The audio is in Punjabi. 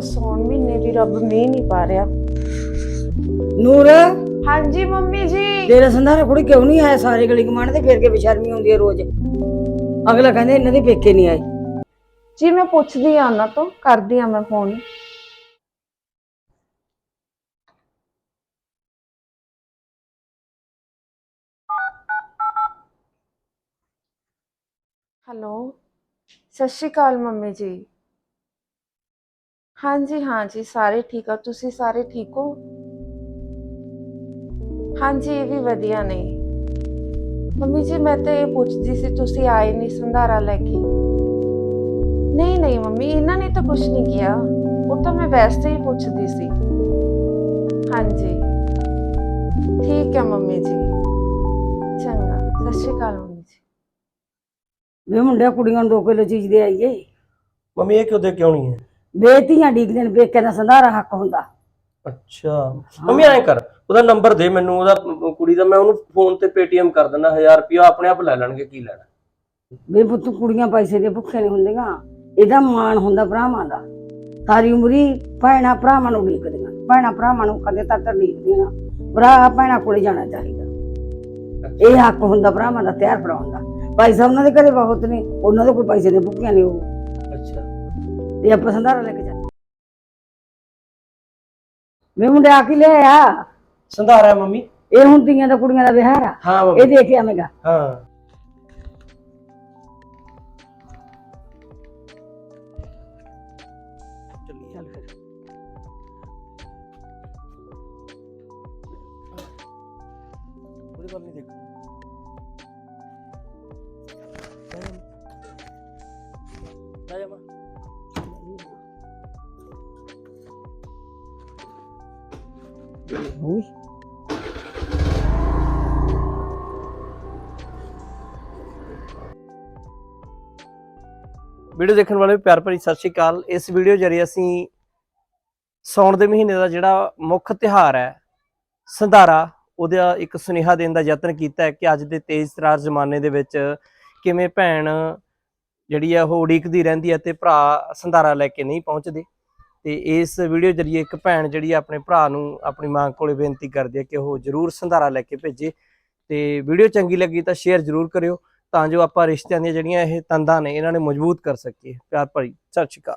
ਸੌਣ ਮਹੀਨੇ ਵੀ ਰੱਬ ਮੀਂਹ ਨਹੀਂ ਪਾ ਰਿਹਾ। ਨੂਰ ਹਾਂਜੀ ਮੰਮੀ ਜੀ। ਤੇਰੇ ਸੰਧਾਰੇ ਕੁੜੀ ਕਿਉਂ ਨਹੀਂ ਆਇਆ? ਸਾਰੇ ਗਲੀ ਕਮਾਂਡ ਤੇ ਫਿਰ ਕੇ ਬੇਸ਼ਰਮੀ ਹੁੰਦੀ ਹੈ ਰੋਜ਼। ਅਗਲਾ ਕਹਿੰਦੇ ਇਹਨਾਂ ਦੇ ਪੇਕੇ ਨਹੀਂ ਆਏ। ਜੀ ਮੈਂ ਪੁੱਛਦੀ ਆ ਉਹਨਾਂ ਤੋਂ ਕਰਦੀ ਆ ਮੈਂ ਫੋਨ। ਹੈਲੋ। ਸਤਿ ਸ਼੍ਰੀ ਅਕਾਲ ਮੰਮੀ ਜੀ। ਹਾਂਜੀ ਹਾਂਜੀ ਸਾਰੇ ਠੀਕ ਆ। ਤੁਸੀਂ ਸਾਰੇ ਠੀਕ ਹੋ? ਹਾਂਜੀ ਇਹ ਵੀ ਵਧੀਆ ਨੇ। ਮੰਮੀ ਜੀ ਮੈਂ ਤੇ ਇਹ ਪੁੱਛਦੀ ਸੀ ਤੁਸੀਂ ਆਏ ਨਹੀਂ ਸੰਧਾਰਾ ਲੈ ਕੇ? ਨਹੀਂ ਨਹੀਂ ਮੰਮੀ ਇਹਨਾਂ ਨੇ ਤਾਂ ਕੁਝ ਨਹੀਂ ਕਿਹਾ। ਉਹ ਤਾਂ ਮੈਂ ਵੈਸੇ ਹੀ ਪੁੱਛਦੀ ਸੀ। ਹਾਂਜੀ। ਠੀਕ ਹੈ ਮੰਮੀ ਜੀ। ਚੰਗਾ ਸਤਿ ਸ਼੍ਰੀ ਅਕਾਲ ਮੰਮੀ ਜੀ। ਵੇ ਮੁੰਡਿਆ ਕੁੜੀਆਂ ਨੂੰ 2 ਕਿਲੋ ਚੀਜ਼ ਦੇ ਆਈਏ। ਮੰਮੀ ਇਹ ਕਿਉਂ ਦੇ ਕਿਉਂ ਨਹੀਂ ਹੈ? ਬੇਤੀਆਂ ਡੀਕਦੇ ਨੇ ਪੇਕੇ ਦਾ ਸੰਧਾਰਾ ਹੱਕ ਹੁੰਦਾ। ਅੱਛਾ। ਮੰਮੀ ਐਂ ਕਰ ਉਹਦਾ ਨੰਬਰ ਦੇ ਮੈਨੂੰ ਉਹਦਾ ਅਮ, ਕੁੜੀ ਦਾ ਮੈਂ ਉਹਨੂੰ ਫੋਨ ਤੇ ਪੇਟੀਐਮ ਕਰ ਦਿੰਦਾ 1000 ਰੁਪਇਆ ਆਪਣੇ ਆਪ ਲੈ ਲੈਣਗੇ ਕੀ ਲੈਣਾ। ਵੇ ਪੁੱਤ ਕੁੜੀਆਂ ਪੈਸੇ ਦੇ ਭੁੱਖੇ ਨਹੀਂ ਹੁੰਦੀਆਂ। ਇਹਦਾ ਮਾਣ ਹੁੰਦਾ ਭਰਾਵਾਂ ਦਾ। ਸਾਰੀ ਉਮਰੀ ਭੈਣਾਂ ਭਰਾਵਾਂ ਨੂੰ ਉਡੀਕਦੀਆਂ ਭੈਣਾਂ ਭਰਾਵਾਂ ਨੂੰ ਕਦੇ ਤੱਕ ਉਡੀਕਦੀਆਂ ਭਰਾ ਭੈਣਾਂ ਕੋਲੇ ਜਾਣਾ ਚਾਹੀਦਾ। ਇਹ ਹੱਕ ਹੁੰਦਾ ਭਰਾਵਾਂ ਦਾ ਤਿਆਰ ਫੜਾਉਣ ਦਾ। ਪੈਸਾ ਉਹਨਾਂ ਦੇ ਘਰੇ ਬਹੁਤ ਨੇ ਉਹਨਾਂ ਦੇ ਕੋਈ ਪੈਸੇ ਦੇ ਭੁੱਖੀਆਂ ਨਹੀਂ ਉਹ। ਤੇ ਆਪਾਂ ਸੰਧਾਰਾ ਲੈ ਕੇ ਜਾ ਵੇ ਮੁੰਡੇ ਆ ਕੇ ਲੈ ਆ ਸੰਧਾਰਾ ਹੈ ਮੰਮੀ। ਇਹ ਹੁੰਦੀਆਂ ਤਾਂ ਕੁੜੀਆਂ ਦਾ ਵਿਹਾਰ ਆ। ਹਾਂ ਇਹ ਮੰਮੀ ਦੇ ਕੇ ਆਵੇਂਗਾ। ਹਾਂ। ਚੱਲ ਫਿਰ ਉਹਦੇ ਵੱਲ ਨਹੀਂ ਦੇਖੋ ਲੈ ਜਾ ਮਾਂ ਹੋਈ ਦੇਖਣ ਵਾਲੇ ਪਿਆਰ ਭਰੀ ਸਤਿ ਸ਼੍ਰੀ ਅਕਾਲ। ਇਸ ਵੀਡੀਓ ਜਰੀਏ ਅਸੀਂ ਸੌਣ ਦੇ ਮਹੀਨੇ ਦਾ ਜਿਹੜਾ ਮੁੱਖ ਤਿਹਾਰ ਹੈ, ਸੰਧਾਰਾ, ਉਹਦਾ ਇੱਕ ਸੁਨੇਹਾ ਦੇਣ ਦਾ ਯਤਨ ਕੀਤਾ ਹੈ ਕਿ ਅੱਜ ਦੇ ਤੇਜ਼ ਤਰਾਰ ਜ਼ਮਾਨੇ ਦੇ ਵਿੱਚ ਕਿਵੇਂ ਭੈਣ ਜਿਹੜੀ ਆ ਉਹ ਉਡੀਕਦੀ ਰਹਿੰਦੀ ਹੈ ਤੇ ਭਰਾ ਸੰਧਾਰਾ ਲੈ ਕੇ ਨਹੀਂ ਪਹੁੰਚਦੇ। ਤੇ ਇਸ ਵੀਡੀਓ ਜਰੀਏ ਇੱਕ ਭੈਣ ਜਿਹੜੀ ਆ ਆਪਣੇ ਭਰਾ ਨੂੰ, ਆਪਣੀ ਮਾਂ ਕੋਲੇ ਬੇਨਤੀ ਕਰਦੀ ਹੈ ਕਿ ਉਹ ਜ਼ਰੂਰ ਸੰਧਾਰਾ ਲੈ ਕੇ ਭੇਜੇ। ਤੇ ਵੀਡੀਓ ਚੰਗੀ ਲੱਗੀ ਤਾਂ ਸ਼ੇਅਰ ਜ਼ਰੂਰ ਕਰਿਓ ਤਾਂ ਜੋ ਆਪਾਂ ਰਿਸ਼ਤਿਆਂ ਦੀਆਂ ਜਿਹੜੀਆਂ ਇਹ ਤੰਦਾਂ ਨੇ, ਇਹਨਾਂ ਨੂੰ ਮਜ਼ਬੂਤ ਕਰ ਸਕੀਏ। ਪਿਆਰ ਭਰੀ, ਸਤਿ ਸ਼੍ਰੀ ਅਕਾਲ।